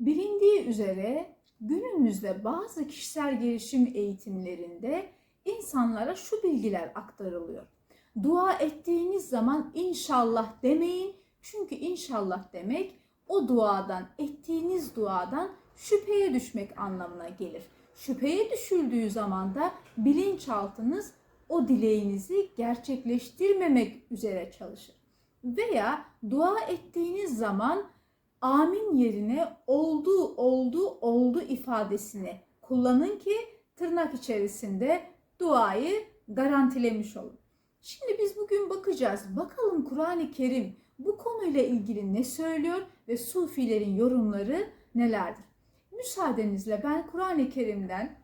Bilindiği üzere günümüzde bazı kişisel gelişim eğitimlerinde insanlara şu bilgiler aktarılıyor. Dua ettiğiniz zaman inşallah demeyin. Çünkü inşallah demek o duadan, ettiğiniz duadan şüpheye düşmek anlamına gelir. Şüpheye düşüldüğü zaman da bilinçaltınız o dileğinizi gerçekleştirmemek üzere çalışır. Veya dua ettiğiniz zaman amin yerine oldu, oldu, oldu ifadesini kullanın ki tırnak içerisinde duayı garantilemiş olun. Şimdi biz bugün bakacağız. Bakalım Kur'an-ı Kerim bu konuyla ilgili ne söylüyor ve Sufilerin yorumları nelerdir? Müsaadenizle ben Kur'an-ı Kerim'den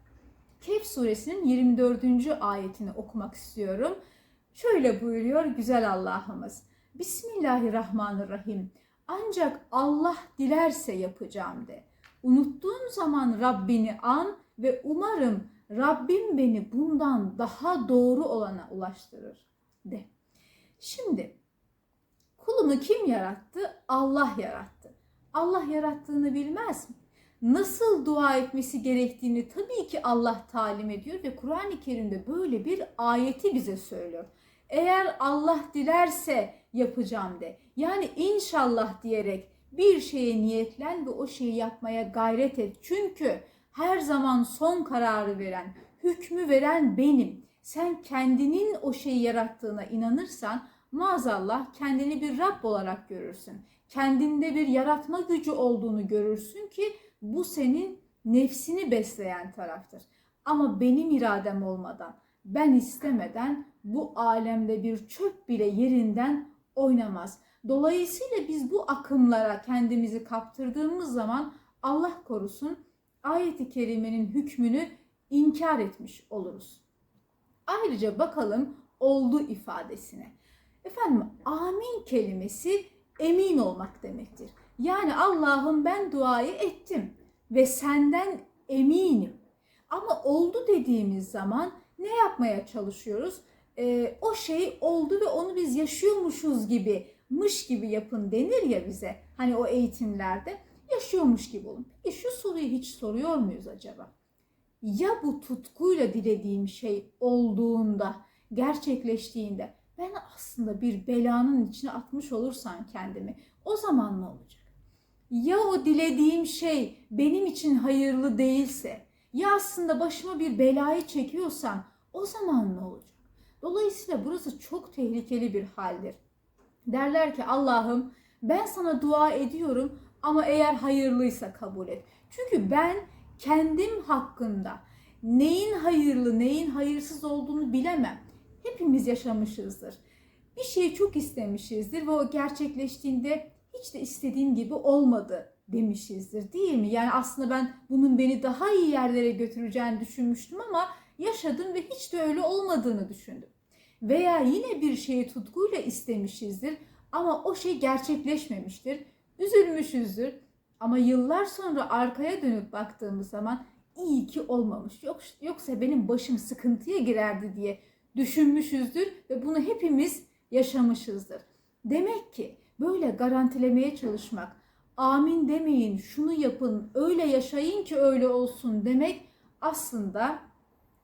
Kehf suresinin 24. ayetini okumak istiyorum. Şöyle buyuruyor güzel Allah'ımız. Bismillahirrahmanirrahim. Ancak Allah dilerse yapacağım de. Unuttuğun zaman Rabbini an ve umarım Rabbim beni bundan daha doğru olana ulaştırır de. Şimdi kulunu kim yarattı? Allah yarattı. Allah yarattığını bilmez mi? Nasıl dua etmesi gerektiğini tabii ki Allah talim ediyor ve Kur'an-ı Kerim'de böyle bir ayeti bize söylüyor. Eğer Allah dilerse yapacağım de. Yani inşallah diyerek bir şeye niyetlen ve o şeyi yapmaya gayret et. Çünkü her zaman son kararı veren, hükmü veren benim. Sen kendinin o şeyi yarattığına inanırsan maazallah kendini bir Rab olarak görürsün. Kendinde bir yaratma gücü olduğunu görürsün ki bu senin nefsini besleyen taraftır. Ama benim iradem olmadan, ben istemeden bu alemde bir çöp bile yerinden oynamaz. Dolayısıyla biz bu akımlara kendimizi kaptırdığımız zaman Allah korusun ayeti kerimenin hükmünü inkar etmiş oluruz. Ayrıca bakalım oldu ifadesine. Efendim amin kelimesi emin olmak demektir. Yani Allah'ım ben duayı ettim ve senden eminim. Ama oldu dediğimiz zaman ne yapmaya çalışıyoruz? Ee, o şey oldu ve onu biz yaşıyormuşuz gibi, mış gibi yapın denir ya bize. Hani o eğitimlerde yaşıyormuş gibi olun. Peki şu soruyu hiç soruyor muyuz acaba? Ya bu tutkuyla dilediğim şey olduğunda, gerçekleştiğinde ben aslında bir belanın içine atmış olursam kendimi o zaman ne olacak? Ya o dilediğim şey benim için hayırlı değilse, ya aslında başıma bir belayı çekiyorsam o zaman ne olacak? Dolayısıyla burası çok tehlikeli bir haldir. Derler ki Allah'ım ben sana dua ediyorum ama eğer hayırlıysa kabul et. Çünkü ben kendim hakkında neyin hayırlı, neyin hayırsız olduğunu bilemem. Hepimiz yaşamışızdır. Bir şeyi çok istemişizdir ve o gerçekleştiğinde hiç de istediğim gibi olmadı demişizdir değil mi? Yani aslında ben bunun beni daha iyi yerlere götüreceğini düşünmüştüm ama yaşadım ve hiç de öyle olmadığını düşündüm. Veya yine bir şeyi tutkuyla istemişizdir ama o şey gerçekleşmemiştir. Üzülmüşüzdür ama yıllar sonra arkaya dönüp baktığımız zaman iyi ki olmamış. Yok, yoksa benim başım sıkıntıya girerdi diye düşünmüşüzdür ve bunu hepimiz yaşamışızdır. Demek ki böyle garantilemeye çalışmak, amin demeyin, şunu yapın, öyle yaşayın ki öyle olsun demek aslında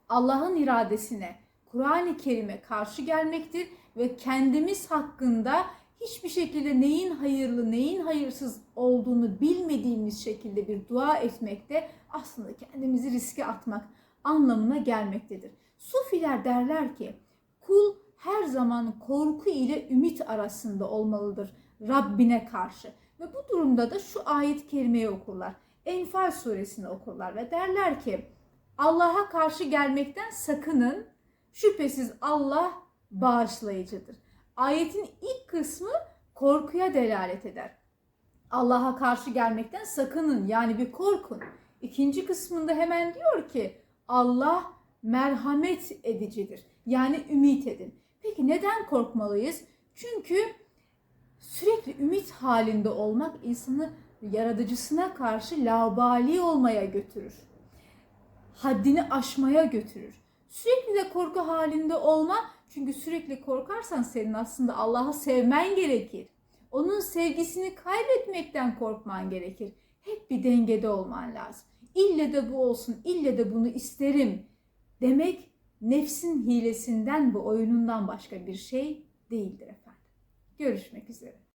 Allah'ın iradesine, Kur'an-ı Kerim'e karşı gelmektir ve kendimiz hakkında hiçbir şekilde neyin hayırlı, neyin hayırsız olduğunu bilmediğimiz şekilde bir dua etmek de aslında kendimizi riske atmak anlamına gelmektedir. Sufiler derler ki kul her zaman korku ile ümit arasında olmalıdır Rabbine karşı. Ve bu durumda da şu ayet-i kerimeyi okurlar. Enfal suresini okurlar ve derler ki Allah'a karşı gelmekten sakının. Şüphesiz Allah bağışlayıcıdır. Ayetin ilk kısmı korkuya delalet eder. Allah'a karşı gelmekten sakının yani bir korkun. İkinci kısmında hemen diyor ki Allah merhamet edicidir. Yani ümit edin. Peki neden korkmalıyız? Çünkü sürekli ümit halinde olmak insanı yaratıcısına karşı laubali olmaya götürür. Haddini aşmaya götürür. Sürekli de korku halinde olma çünkü sürekli korkarsan senin aslında Allah'ı sevmen gerekir. Onun sevgisini kaybetmekten korkman gerekir. Hep bir dengede olman lazım. İlle de bu olsun, ille de bunu isterim demek nefsin hilesinden ve oyunundan başka bir şey değildir efendim. Görüşmek üzere.